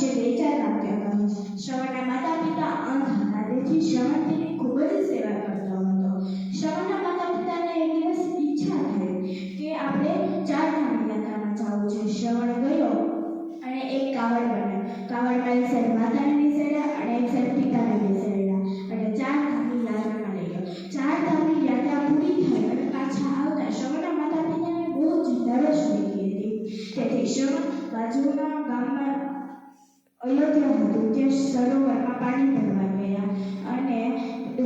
વિશે વિચાર ચાર હતો. શ્રવણના માતા પિતા અંધ હતા. તેથી શ્રવણ તેની ખૂબ જ સેવા કરતો હતો. શ્રવણના માતા પિતાને એક દિવસ ઈચ્છા થઈ કે આપણે ચાર ધામ યાત્રામાં જવું છે. શ્રવણ ગયો અને એક કાવડ બનાવ્યો. કાવડમાં એક સાઈડ અયોધ્યા હતું સરોવરમાં પાણી ભરવા ગયા અને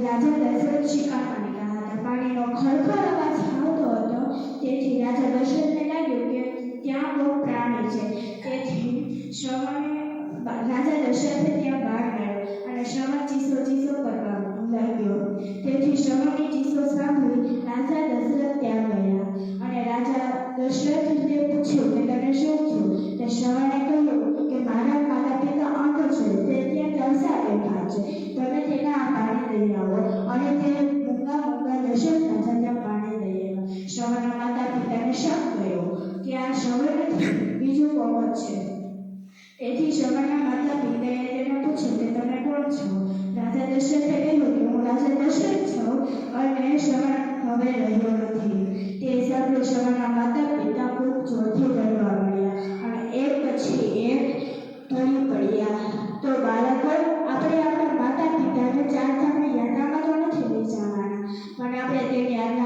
રાજા દશરથ શિકારમાં નીકળ્યા હતા પાણીનો ખળખળ અવાજ આવતો હતો. તેથી રાજા દશરથને લાગ્યું કે ત્યાં બહુ પ્રાણી છે. તેથી શ્રવણે રાજા દશરથે ત્યાં બાળ મેળવ્યો અને શ્રવણ ચીસો ચીસો કરવા લાગ્યો. તેથી શ્રવણની ચીસો સાંભળી રાજા દશરથ ત્યાં ગયા અને રાજા દશરથને પૂછ્યું કે, તને શું થયું? તે શ્રવણે કહ્યું કે, મારા આ પાણી લઈ આવો અને તે મૂંગા મૂંગા દશરથ રાજા ત્યાં પાણી લઈ આવ્યા શ્રવણના માતા પિતાને શક ગયો કે આ શ્રવણ નથી બીજું કોણ છે તેથી શ્રવણના માતા પિતાએ તેને પૂછ્યું કે તમે કોણ છો રાજા દશરથે કહ્યું કે હું રાજા દશરથ છું અને શ્રવણ હવે રહ્યો નથી તે સાંભળી શ્રવણના માતા પિતા ખૂબ જોરથી về tiểu dạng